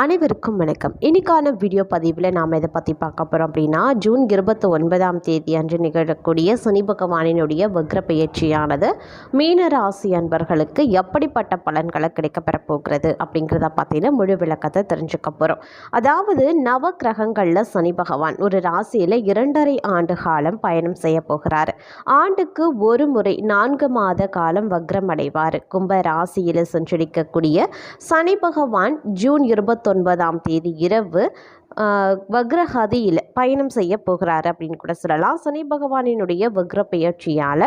அனைவருக்கும் வணக்கம். இன்னைக்கான வீடியோ பதிவில் நாம் இதை பற்றி பார்க்க போகிறோம் அப்படின்னா ஜூன் இருபத்தி ஒன்பதாம் தேதி அன்று நிகழக்கூடிய சனி பகவானினுடைய வக்ர பயிற்சியானது மீன ராசி அன்பர்களுக்கு எப்படிப்பட்ட பலன்களை கிடைக்கப்பெற போகிறது அப்படிங்கிறத பார்த்தீங்கன்னா முழு விளக்கத்தை தெரிஞ்சுக்க போகிறோம் அதாவது நவ கிரகங்களில் சனி பகவான் ஒரு ராசியில் இரண்டரை ஆண்டு காலம் பயணம் செய்ய போகிறார். ஆண்டுக்கு ஒரு முறை நான்கு மாத காலம் வக்ரம் அடைவார். கும்ப ராசியில் சஞ்சரிக்கக்கூடிய சனி பகவான் ஜூன் இருபத்தொன்பதாம் தேதி இரவு வக்ரஹதியில் பயணம் செய்ய போகிறார் அப்படின்னு கூட சொல்லலாம். சனி பகவானினுடைய வக்ர பெயர்ச்சியால்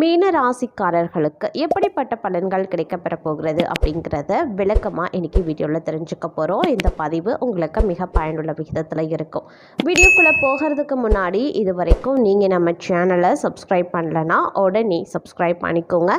மீன ராசிக்காரர்களுக்கு எப்படிப்பட்ட பலன்கள் கிடைக்கப்பெற போகிறது அப்படிங்கிறத விளக்கமாக இன்றைக்கி வீடியோவில் தெரிஞ்சுக்க போகிறோம் இந்த பதிவு உங்களுக்கு மிக பயனுள்ள விகிதத்தில் இருக்கும். வீடியோக்குள்ளே போகிறதுக்கு முன்னாடி இது வரைக்கும் நீங்கள் நம்ம சேனலை சப்ஸ்கிரைப் பண்ணலன்னா உடனே சப்ஸ்கிரைப் பண்ணிக்கோங்க.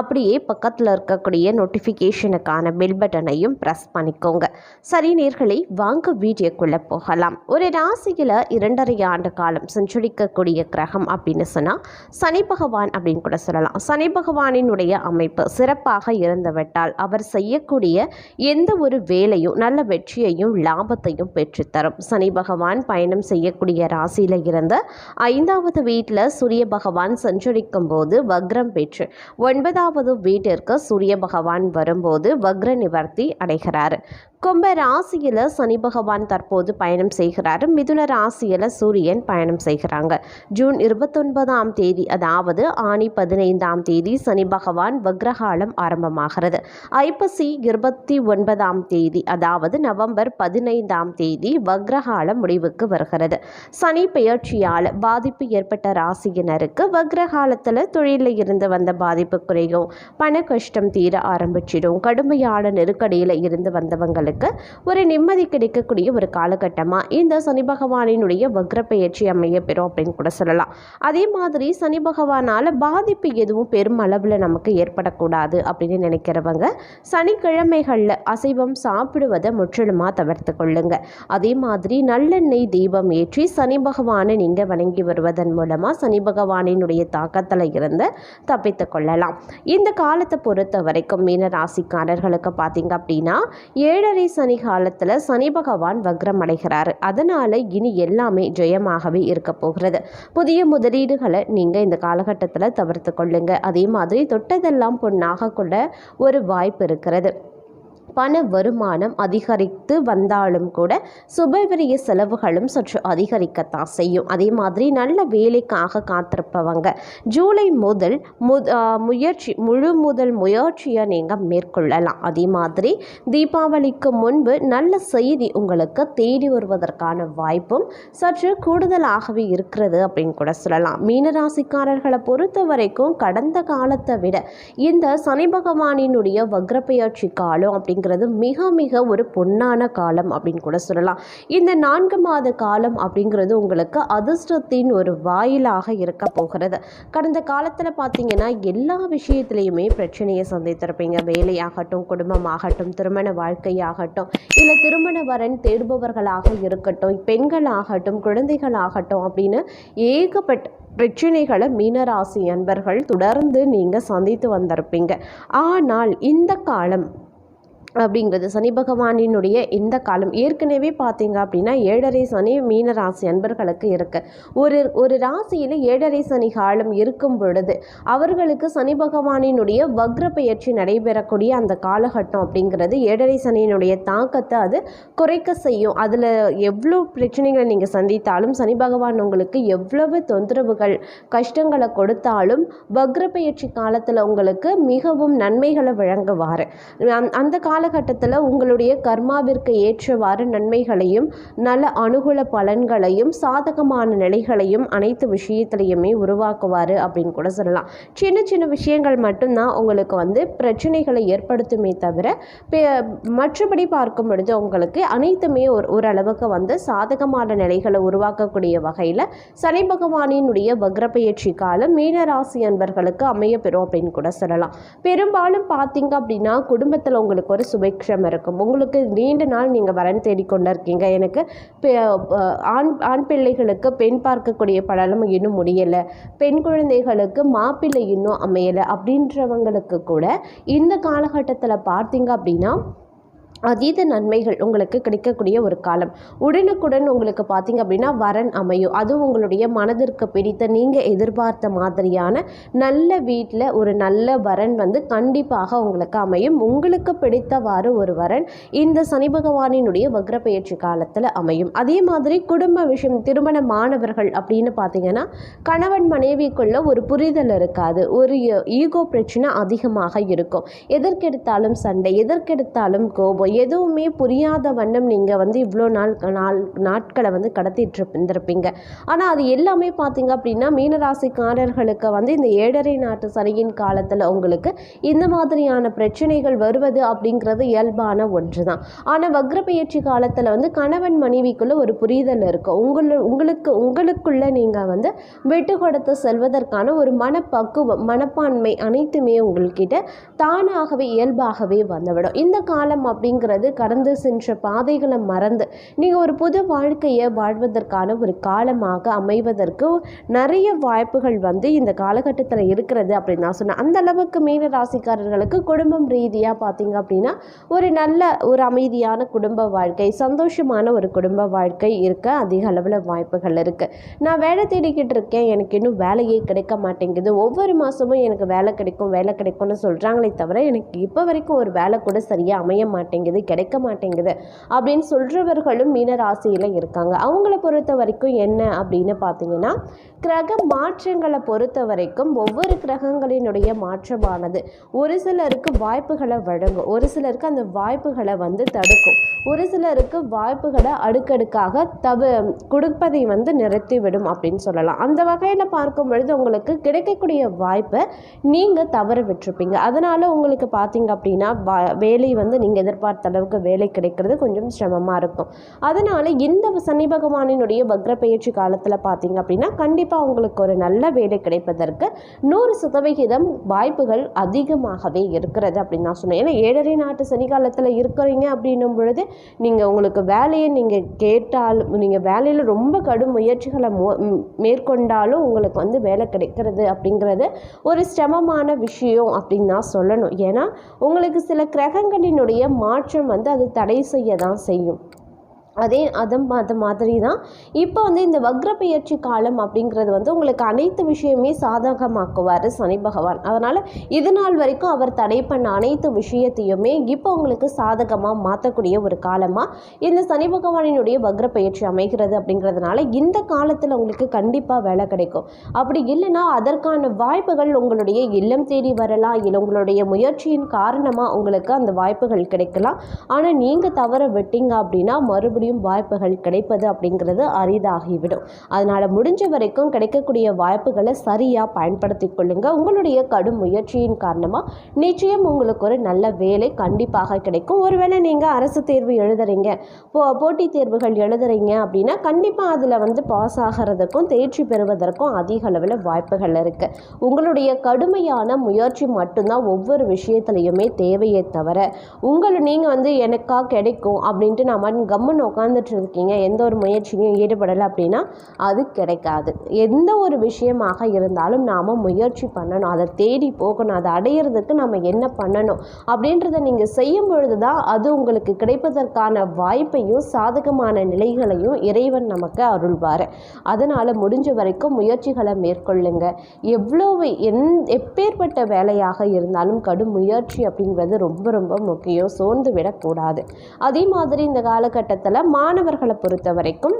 அப்படியே பக்கத்தில் இருக்கக்கூடிய நோட்டிஃபிகேஷனுக்கான பெல் பட்டனையும் ப்ரெஸ் பண்ணிக்கோங்க. சரி நேர்களை வாங்க வீடியோக்குள்ளே போகலாம். ஒரு ராசியில் இரண்டரை ஆண்டு காலம் செஞ்சுரிக்கக்கூடிய கிரகம் அப்படின்னு சொன்னால் சனி பகவான் அப்படின்னு கூட சொல்லலாம். சனி பகவானினுடைய அமைப்பு சிறப்பாக இருந்துவிட்டால் அவர் செய்யக்கூடிய எந்த ஒரு வேலையும் நல்ல வெற்றியையும் லாபத்தையும் பெற்றுத்தரும். சனி பகவான் பயணம் செய்யக்கூடிய ராசியில் இருந்து ஐந்தாவது வீட்டில் சூரிய பகவான் சஞ்சரிக்கும் போது வக்ரம் பெற்று ஒன்பதாவது வீட்டிற்கு சூரிய பகவான் வரும்போது வக்ர நிவர்த்தி அடைகிறார். கும்ப ராசியில் சனி பகவான் தற்போது பயணம் செய்கிறார். மிதுன ராசியில் சூரியன் பயணம் செய்கிறாங்க. ஜூன் இருபத்தொன்பதாம் தேதி அதாவது ஆணி பதினைந்தாம் தேதி சனி பகவான் வக்ரகாலம் ஆரம்பமாகிறது. ஐப்பசி இருபத்தி ஒன்பதாம் தேதி அதாவது நவம்பர் பதினைந்தாம் தேதி வக்ரகாலம் முடிவுக்கு வருகிறது. சனி பெயர்ச்சியால் பாதிப்பு ஏற்பட்ட ராசியினருக்கு வக்ரகாலத்தில் தொழிலில் இருந்து வந்த பாதிப்பு குறையும். பண கஷ்டம் தீர ஆரம்பிச்சிடும். கடுமையான நெருக்கடியில் இருந்து வந்தவங்களுக்கு ஒரு நிம்மதி கிடைக்கக்கூடிய ஒரு காலகட்டமாக இந்த சனி பகவானினுடைய வக்ர பெயர்ச்சி அமைய பெறும் அப்படின்னு கூட சொல்லலாம். அதே மாதிரி சனி பகவானால் பாதிப்பு எதுவும் பெரும் அளவில் நமக்கு ஏற்படக்கூடாது அப்படின்னு நினைக்கிறவங்க சனிக்கிழமைகளில் அசைவம் சாப்பிடுவதை முற்றிலுமாக தவிர்த்து கொள்ளுங்க. அதே மாதிரி நல்லெண்ணெய் தீபம் ஏற்றி சனி பகவானை நீங்கள் வணங்கி வருவதன் மூலமாக சனி பகவானினுடைய தாக்கத்தில் இருந்து தப்பித்து கொள்ளலாம். இந்த காலத்தை பொறுத்த வரைக்கும் மீன ராசிக்காரர்களுக்கு பார்த்தீங்க அப்படின்னா ஏழரை சனி காலத்தில் சனி பகவான் வக்ரம் அடைகிறார். அதனால் இனி எல்லாமே ஜெயமாகவே இருக்க போகிறது. புதிய முதலீடுகளை நீங்கள் இந்த காலகட்டத்தில் தவிர்த்து கொள்ளுங்க. அதே மாதிரி தொட்டதெல்லாம் பொண்ணாக கொள்ள ஒரு வாய்ப்பு இருக்கிறது. பண வருமானம் அதிகரித்து வந்தாலும் கூட சுபவிரிய செலவுகளும் சற்று அதிகரிக்கத்தான் செய்யும். அதே மாதிரி நல்ல வேலைக்காக காத்திருப்பவங்க. ஜூலை முதல் முயற்சி முழு முதல் முயற்சியை நீங்கள் மேற்கொள்ளலாம். அதே மாதிரி தீபாவளிக்கு முன்பு நல்ல செய்தி உங்களுக்கு தேடி வருவதற்கான வாய்ப்பும் சற்று கூடுதலாகவே இருக்கிறது அப்படின்னு கூட சொல்லலாம். மீனராசிக்காரர்களை பொறுத்த வரைக்கும் கடந்த காலத்தை விட இந்த சனி பகவானினுடைய வக்ரப்பயிற்சி காலம் அப்படிங்கிறது மிக மிக ஒரு பொன்னான காலம் அப்படின்னு கூட சொல்லலாம். இந்த நான்கு மாத காலம் அப்படிங்கிறது உங்களுக்கு அதிர்ஷ்டத்தின் ஒரு வாயிலாக இருக்க போகிறது. கடந்த காலத்தில் பார்த்தீங்கன்னா எல்லா விஷயத்துலையுமே பிரச்சனையை சந்தித்திருப்பீங்க. வேலையாகட்டும் குடும்பமாகட்டும் திருமண வாழ்க்கையாகட்டும் இல்லை திருமண வரன் தேடுபவர்களாக இருக்கட்டும் பெண்களாகட்டும் குழந்தைகளாகட்டும் அப்படின்னு ஏகப்பட்ட பிரச்சனைகளை மீனராசி அன்பர்கள் தொடர்ந்து நீங்கள் சந்தித்து வந்திருப்பீங்க. ஆனால் இந்த காலம் அப்படிங்கிறது சனி பகவானினுடைய இந்த காலம். ஏற்கனவே பார்த்தீங்க அப்படின்னா ஏழரை சனி மீன ராசி அன்பர்களுக்கு இருக்கு. ஒரு ஒரு ராசியில் ஏழரை சனி காலம் இருக்கும் பொழுது அவர்களுக்கு சனி பகவானினுடைய வக்ர பயிற்சி நடைபெறக்கூடிய அந்த காலகட்டம் அப்படிங்கிறது ஏழரை சனியினுடைய தாக்கத்தை அது குறைக்க செய்யும். அதில் எவ்வளோ பிரச்சனைகளை நீங்கள் சந்தித்தாலும் சனி பகவான் உங்களுக்கு எவ்வளவு தொந்தரவுகள் கஷ்டங்களை கொடுத்தாலும் வக்ர பயிற்சி காலத்தில் உங்களுக்கு மிகவும் நன்மைகளை வழங்குவார். அந்த- கால காலகட்டத்தில் உங்களுடைய கர்மாவிற்கு ஏற்றவாறு நன்மைகளையும் நல்ல அனுகூல பலன்களையும் சாதகமான நிலைகளையும் அனைத்து விஷயத்திலையுமே உருவாக்குவார் அப்படின்னு கூட சொல்லலாம். சின்ன சின்ன விஷயங்கள் மட்டும்தான் உங்களுக்கு வந்து பிரச்சனைகளை ஏற்படுத்துமே தவிர பெ- மற்றபடி பார்க்கும் பொழுது உங்களுக்கு அனைத்துமே ஒரு ஓரளவுக்கு வந்து சாதகமான நிலைகளை உருவாக்கக்கூடிய வகையில் சனி பகவானினுடைய வக்ரப்பயிற்சி காலம் மீனராசி அன்பர்களுக்கு அமைய பெறும் அப்படின்னு கூட சொல்லலாம். பெரும்பாலும் பார்த்தீங்க அப்படின்னா குடும்பத்தில் உங்களுக்கு ஒரு சுபிக்ஷம் இருக்கும் உங்களுக்கு நீண்ட நாள் நீங்கள் வரன் தேடிக்கொண்டு இருக்கீங்க எனக்கு பெ- ஆண் ஆண் பிள்ளைகளுக்கு பெண் பார்க்கக்கூடிய படலம் இன்னும் முடியலை. பெண் குழந்தைகளுக்கு மாப்பிள்ளை இன்னும் அமையலை. அப்படின்றவங்களுக்கு கூட இந்த காலகட்டத்தில் பார்த்தீங்க அப்படின்னா அதீத நன்மைகள் உங்களுக்கு கிடைக்கக்கூடிய ஒரு காலம். உடனுக்குடன் உங்களுக்கு பார்த்தீங்க அப்படின்னா வரன் அமையும். அது உங்களுடைய மனதிற்கு பிடித்த நீங்கள் எதிர்பார்த்த மாதிரியான நல்ல வீட்டில் ஒரு நல்ல வரன் வந்து கண்டிப்பாக உங்களுக்கு அமையும். உங்களுக்கு பிடித்தவாறு ஒரு வரன் இந்த சனி பகவானினுடைய வக்ர பயிற்சி காலத்தில் அமையும். அதே மாதிரி குடும்ப விஷயம் திருமண மாணவர்கள் அப்படின்னு பார்த்தீங்கன்னா கணவன் மனைவிக்குள்ள ஒரு புரிதல் இருக்காது. ஒரு ஈகோ பிரச்சனை அதிகமாக இருக்கும். எதற்கெடுத்தாலும் சண்டை எதற்கெடுத்தாலும் கோபம் எதுவுமே புரியாத வண்ணம் நீங்கள் வந்து இவ்வளோ நாள் நாள் நாட்களை வந்து கடத்திட்டு இருந்திருப்பீங்க. ஆனால் அது எல்லாமே பார்த்தீங்க அப்படின்னா மீனராசிக்காரர்களுக்கு வந்து இந்த ஏழரை நாட்டு சனியின் காலத்தில் உங்களுக்கு இந்த மாதிரியான பிரச்சனைகள் வருவது அப்படிங்கிறது இயல்பான ஒன்று தான் ஆனால் வக்ரப்பயிற்சி காலத்தில் வந்து கணவன் மனைவிக்குள்ளே ஒரு புரிதல் இருக்கும் உங்களு உங்களுக்கு உங்களுக்குள்ள நீங்கள் வந்து விட்டு கொடுத்து செல்வதற்கான ஒரு மனப்பக்குவம் மனப்பான்மை அனைத்துமே உங்கள்கிட்ட தானாகவே இயல்பாகவே வந்துவிடும். இந்த காலம் அப்படிங்கிற அப்படிங்கிறது கடந்து சென்ற பாதைகளை மறந்து நீங்கள் ஒரு புது வாழ்க்கையை வாழ்வதற்கான ஒரு காலமாக அமைவதற்கு நிறைய வாய்ப்புகள் வந்து இந்த காலகட்டத்தில் இருக்கிறது அப்படின்னு நான் சொன்னேன். அந்த அளவுக்கு மீன ராசிக்காரர்களுக்கு குடும்பம் ரீதியாக பார்த்தீங்க அப்படின்னா ஒரு நல்ல ஒரு அமைதியான குடும்ப வாழ்க்கை சந்தோஷமான ஒரு குடும்ப வாழ்க்கை இருக்க அதிக அளவில் வாய்ப்புகள் இருக்குது நான் வேலை தேடிக்கிட்டு இருக்கேன். எனக்கு இன்னும் வேலையே கிடைக்க மாட்டேங்குது. ஒவ்வொரு மாதமும் எனக்கு வேலை கிடைக்கும் வேலை கிடைக்கும்னு சொல்கிறாங்களே தவிர எனக்கு இப்போ வரைக்கும் ஒரு வேலை கூட சரியாக அமைய மாட்டேங்குது. மாட்டேங்குது கிடைக்க மாட்டேங்குது அப்படின்னு சொல்கிறவர்களும் மீன ராசியில் இருக்காங்க. அவங்கள பொறுத்த வரைக்கும் என்ன அப்படின்னு பார்த்தீங்கன்னா கிரக மாற்றங்களை பொறுத்த வரைக்கும் ஒவ்வொரு கிரகங்களினுடைய மாற்றமானது. ஒரு சிலருக்கு வாய்ப்புகளை வழங்கும். ஒரு சிலருக்கு அந்த வாய்ப்புகளை வந்து தடுக்கும். ஒரு சிலருக்கு வாய்ப்புகளை அடுக்கடுக்காக தவ கொடுப்பதை வந்து நிறுத்திவிடும் அப்படின்னு சொல்லலாம். அந்த வகையில் பார்க்கும் பொழுது உங்களுக்கு கிடைக்கக்கூடிய வாய்ப்பை நீங்கள் தவற விட்டுருப்பீங்க. அதனால் உங்களுக்கு பார்த்தீங்க அப்படின்னா வேலை வந்து நீங்கள் எதிர்பார்த்த அளவுக்கு வேலை கிடைக்கிறது கொஞ்சம் சிரமமாக இருக்கும். அதனால் இந்த சனி பகவானினுடைய வக்ர பயிற்சி காலத்தில் பார்த்தீங்க அப்படின்னா கண்டிப்பாக உங்களுக்கு ஒரு நல்ல வேலை கிடைப்பதற்கு நூறு சதவிகிதம் வாய்ப்புகள் அதிகமாகவே இருக்கிறது அப்படின்னு நான் சொன்னேன். ஏன்னா ஏழரை நாட்டு சனி காலத்தில் இருக்கிறீங்க அப்படின்னும் பொழுது நீங்கள் உங்களுக்கு வேலையை நீங்கள் கேட்டால் நீங்கள் வேலையில் ரொம்ப கடும் முயற்சிகளை மேற்கொண்டாலும் உங்களுக்கு வந்து வேலை கிடைக்கிறது அப்படிங்கிறது ஒரு சிரமமான விஷயம் அப்படின்னு தான் சொல்லணும். ஏன்னா உங்களுக்கு சில கிரகங்களினுடைய மாற்றம் வந்து அது தடை செய்ய தான் செய்யும். அதே அதம் அது மாதிரி தான் இப்போ வந்து இந்த வக்ர பெயர்ச்சி காலம் அப்படிங்கிறது வந்து உங்களுக்கு அனைத்து விஷயமே சாதகமாக்குவார் சனி பகவான். அதனால் இது நாள் வரைக்கும் அவர் தடை பண்ண அனைத்து விஷயத்தையுமே இப்போ உங்களுக்கு சாதகமாக மாற்றக்கூடிய ஒரு காலமாக இந்த சனி பகவானினுடைய வக்ர பயிற்சி அமைகிறது அப்படிங்கிறதுனால இந்த காலத்தில் உங்களுக்கு கண்டிப்பாக வேலை கிடைக்கும். அப்படி இல்லைன்னா அதற்கான வாய்ப்புகள் உங்களுடைய இல்லம் தேடி வரலாம். இல்லை உங்களுடைய முயற்சியின் காரணமாக உங்களுக்கு அந்த வாய்ப்புகள் கிடைக்கலாம். ஆனால் நீங்கள் தவற விட்டீங்க அப்படின்னா மறுபடியும் மறுபடியும் வாய்ப்புகள் கிடைப்பது அப்படிங்கிறது அரிதாகிவிடும். அதனால் முடிஞ்ச வரைக்கும் கிடைக்கக்கூடிய வாய்ப்புகளை சரியாக பயன்படுத்தி கொள்ளுங்கள் உங்களுடைய கடும் முயற்சியின் காரணமாக நிச்சயம் உங்களுக்கு ஒரு நல்ல வேலை கண்டிப்பாக கிடைக்கும். ஒருவேளை நீங்கள் அரசு தேர்வு எழுதுறீங்க. போ போட்டித் தேர்வுகள் எழுதுறீங்க அப்படின்னா கண்டிப்பாக அதில் வந்து பாஸ் ஆகிறதுக்கும் தேர்ச்சி பெறுவதற்கும் அதிக அளவில் வாய்ப்புகள் இருக்குது உங்களுடைய கடுமையான முயற்சி மட்டும்தான் ஒவ்வொரு விஷயத்துலையுமே தேவையே தவிர உங்களை நீங்கள் வந்து எனக்கா கிடைக்கும் அப்படின்ட்டு நம்ம கம்மன் உட்காந்துட்டு இருக்கீங்க எந்த ஒரு முயற்சியிலையும் ஈடுபடலை அப்படின்னா அது கிடைக்காது. எந்த ஒரு விஷயமாக இருந்தாலும் நாம் முயற்சி பண்ணணும். அதை தேடி போகணும். அதை அடையிறதுக்கு நம்ம என்ன பண்ணணும் அப்படின்றத நீங்கள் செய்யும் பொழுது தான் அது உங்களுக்கு கிடைப்பதற்கான வாய்ப்பையும் சாதகமான நிலைகளையும் இறைவன் நமக்கு அருள்வார். அதனால் முடிஞ்ச வரைக்கும் முயற்சிகளை மேற்கொள்ளுங்க. எவ்வளோ எந் எப்பேற்பட்ட வேலையாக இருந்தாலும் கடும் முயற்சி அப்படிங்கிறது ரொம்ப ரொம்ப முக்கியம். சோர்ந்து விடக்கூடாது. அதே மாதிரி இந்த காலகட்டத்தில் மாணவர்களை பொறுத்த வரைக்கும்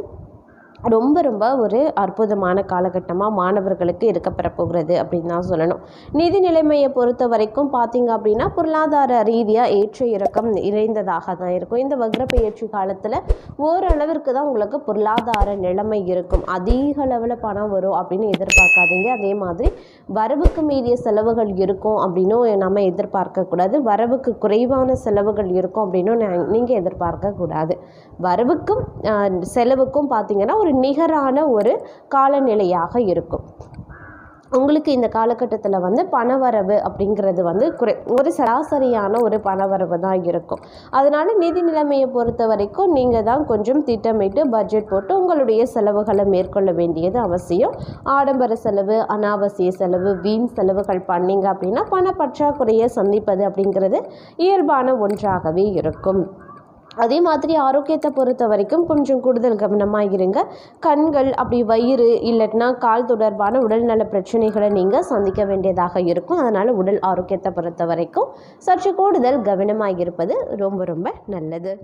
ரொம்ப ரொம்ப ஒரு அற்புதமான காலகட்டமாக மாணவர்களுக்கு இருக்கப்பெற போகிறது அப்படின்னு தான் சொல்லணும். நிதி நிலைமையை பொறுத்த வரைக்கும் பார்த்திங்க அப்படின்னா பொருளாதார ரீதியாக ஏற்ற இறக்கம் இறைந்ததாக தான் இருக்கும். இந்த வக்ரப்பெயர்ச்சி காலத்தில் ஓரளவிற்கு தான் உங்களுக்கு பொருளாதார நிலைமை இருக்கும். அதிக அளவில் பணம் வரும் அப்படின்னு எதிர்பார்க்காதீங்க. அதே மாதிரி வரவுக்கு மீறிய செலவுகள் இருக்கும் அப்படின்னும் நம்ம எதிர்பார்க்கக்கூடாது வரவுக்கு குறைவான செலவுகள் இருக்கும் அப்படின்னும் நீங்கள் எதிர்பார்க்கக்கூடாது வரவுக்கும் செலவுக்கும் பார்த்தீங்கன்னா ஒரு நிகரான ஒரு காலநிலையாக இருக்கும். உங்களுக்கு இந்த காலகட்டத்தில் வந்து பணவரவு அப்படிங்கிறது வந்து குறை ஒரு சராசரியான ஒரு பணவரவு தான் இருக்கும். அதனால் நிதி நிலைமையை பொறுத்த வரைக்கும் நீங்கள் தான் கொஞ்சம் திட்டமிட்டு பட்ஜெட் போட்டு உங்களுடைய செலவுகளை மேற்கொள்ள வேண்டியது அவசியம். ஆடம்பர செலவு அனாவசிய செலவு வீண் செலவுகள் பண்ணிங்க அப்படின்னா பண பற்றாக்குறையை சந்திப்பது அப்படிங்கிறது இயல்பான ஒன்றாகவே இருக்கும். அதே மாதிரி ஆரோக்கியத்தை பொறுத்த வரைக்கும் கொஞ்சம் கூடுதல் கவனமாக இருங்க கண்கள் அப்படி வயிறு இல்லைன்னா கால் தொடர்பான உடல்நல பிரச்சனைகளை நீங்கள் சந்திக்க வேண்டியதாக இருக்கும். அதனால் உடல் ஆரோக்கியத்தை பொறுத்த வரைக்கும் சற்று கூடுதல் கவனமாக இருப்பது ரொம்ப ரொம்ப நல்லது.